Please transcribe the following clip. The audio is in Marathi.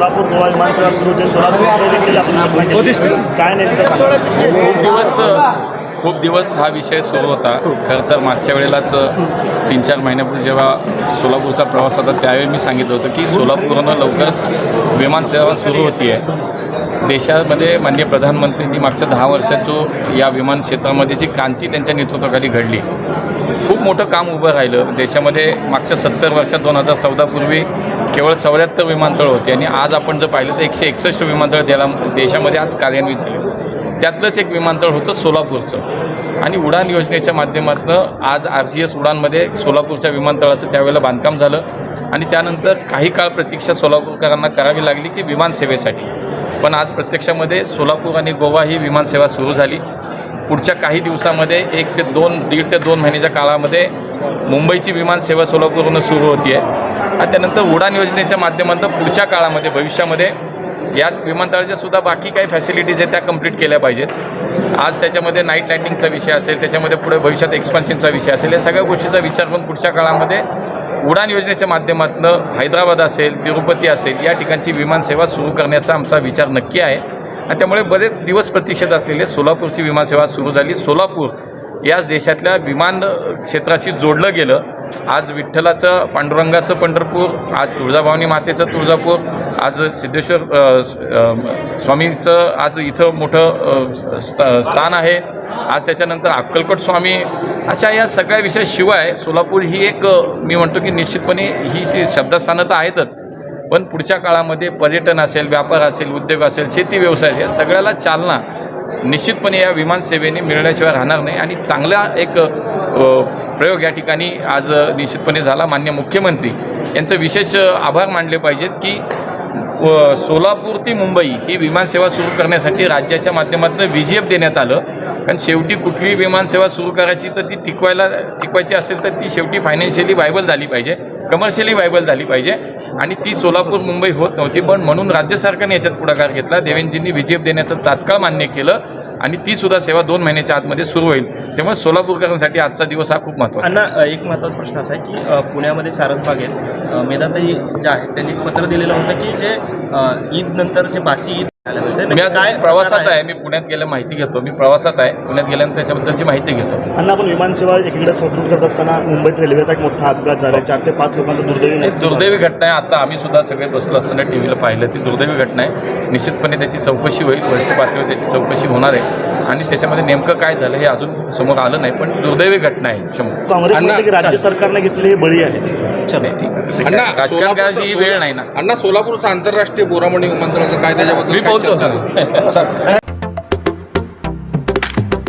सोलापूर गोवा विमानसेवा सुरू होते. सोलापूर देखील आपण काय नेमकं दिवस खूप दिवस हा विषय सुरू होता. खरं तर मागच्या वेळेलाच तीन चार महिन्यापूर्वी जेव्हा सोलापूरचा प्रवास होता त्यावेळी मी सांगितलं होतं की सोलापूरनं लवकरच विमानसेवा सुरू होती आहे देशामध्ये माननीय प्रधानमंत्र्यांनी मागच्या दहा वर्षात जो या विमान क्षेत्रामध्ये जी क्रांती त्यांच्या नेतृत्वाखाली घडली खूप मोठं काम उभं राहिलं. देशामध्ये मागच्या सत्तर वर्षात दोन हजार चौदापूर्वी केवळ चौऱ्याहत्तर विमानतळ होते आणि आज आपण जर पाहिलं तर एकशे एकसष्ट विमानतळ त्याला देशामध्ये आज कार्यान्वित झाले त्यातलंच एक विमानतळ होतं सोलापूरचं. आणि उडान योजनेच्या माध्यमातून आज आर सी एस उडानमध्ये सोलापूरच्या विमानतळाचं त्यावेळेला बांधकाम झालं. आणि त्यानंतर काही काळ प्रतीक्षा सोलापूरकरांना करावी लागली की विमानसेवेसाठी पण आज प्रत्यक्षामध्ये सोलापूर आणि गोवा ही विमानसेवा सुरू झाली. पुढच्या काही दिवसामध्ये एक ते दोन दीड ते दोन महिन्याच्या काळामध्ये मुंबईची विमानसेवा सोलापूरहून सुरू होती आहे आणि त्यानंतर उडान योजनेच्या माध्यमातून पुढच्या काळामध्ये भविष्यामध्ये या विमानतळाच्या सुद्धा बाकी काही फॅसिलिटीज आहेत त्या कंप्लीट केल्या पाहिजेत. आज त्याच्यामध्ये नाईट लँडिंगचा विषय असेल त्याच्यामध्ये पुढे भविष्यात एक्सपान्शनचा विषय असेल या सगळ्या गोष्टीचा विचार पण पुढच्या काळामध्ये उडान योजनेच्या माध्यमातून हैदराबाद असेल तिरुपती असेल या ठिकाणची विमानसेवा सुरू करण्याचा आमचा विचार नक्की आहे. आणि त्यामुळे बरेच दिवस प्रतीक्षेत असलेले सोलापूरची विमानसेवा सुरू झाली. सोलापूर याच देशातल्या विमान क्षेत्राशी जोडलं गेलं. आज विठ्ठलाचं पांडुरंगाचं पंढरपूर आज तुळजाभवानी मातेचं तुळजापूर आज सिद्धेश्वर स्वामीचं स्वामींचं आज इथं मोठं स्त- स्थान आहे. आज त्याच्यानंतर अक्कलकोट स्वामी अशा या सगळ्या विषयाशिवाय सोलापूर ही एक मी म्हणतो की निश्चितपणे ही शी श्रद्धास्थानं तर आहेतच. पण पुढच्या काळामध्ये पर्यटन असेल व्यापार असेल उद्योग असेल शेती व्यवसाय असेल या सगळ्याला चालना निश्चितपणे या विमानसेवेने मिळण्याशिवाय राहणार नाही आणि चांगला एक प्रयोग या ठिकाणी आज निश्चितपणे झाला. मान्य मुख्यमंत्री यांचं विशेष आभार मानले पाहिजेत की सोलापूर ते मुंबई ही विमानसेवा सुरू करण्यासाठी राज्याच्या माध्यमातून व्ही जी एफ देण्यात आलं. कारण शेवटी कुठलीही विमानसेवा सुरू करायची तर ती टिकवायला टिकवायची असेल तर ती शेवटी फायनान्शियली व्हायबल झाली पाहिजे. कमर्शियली व्हायबल झाली पाहिजे. आणि ती सोलापूर मुंबई होत नव्हती. पण म्हणून राज्य सरकारने याच्यात पुढाकार घेतला. देवेंजींनी व्ही देण्याचं तात्काळ मान्य केलं. आणि ती सुद्धा सेवा दोन महिन्याच्या आतमध्ये सुरू होईल. त्यामुळे सोलापूरकरांसाठी आजचा दिवस हा खूप महत्त्वाचा आहे. अण्णा एक महत्त्वाचा प्रश्न असा आहे की पुण्यामध्ये सारसबागेत मेधाताई ज्या आहेत त्यांनी एक पत्र दिलेलं होतं की जे ईद नंतर जे बासी ईद मी नक्की आज काय प्रवासात आहे मी पुण्यात गेल्या माहिती घेतो मी प्रवासात आहे पुण्यात गेल्यानंतर त्याच्याबद्दलची माहिती घेतो. अण्णा आपण विमानसेवा एकीकडे सुरू करत असताना मुंबईत रेल्वेचा एक मोठा अपघात झाला. चार ते पाच लोकांचा दुर्दैवी. दुर्दैवी घटना आहे. आता आम्ही सुद्धा सगळे बसलो असताना टी व्हीला पाहिलं. ती दुर्दैवी घटना आहे. निश्चितपणे त्याची चौकशी होईल. वरिष्ठ पातळीवर त्याची चौकशी होणार आहे. आणि त्याच्यामध्ये नेमकं काय झालं हे अजून समोर आलं नाही पण दुर्दैवी घटना आहे शंभर काँग्रेस अण्णा, म्हणते की राज्य सरकारने घेतलेली ही बळी आहे. अण्णा राजकारण करायची ही वेळ नाही ना. अण्णा सोलापूरचं आंतरराष्ट्रीय बोरामणी विमानतळाचं काय त्याच्याबद्दल मी काय बोलतो. चर्चा झाली? ना.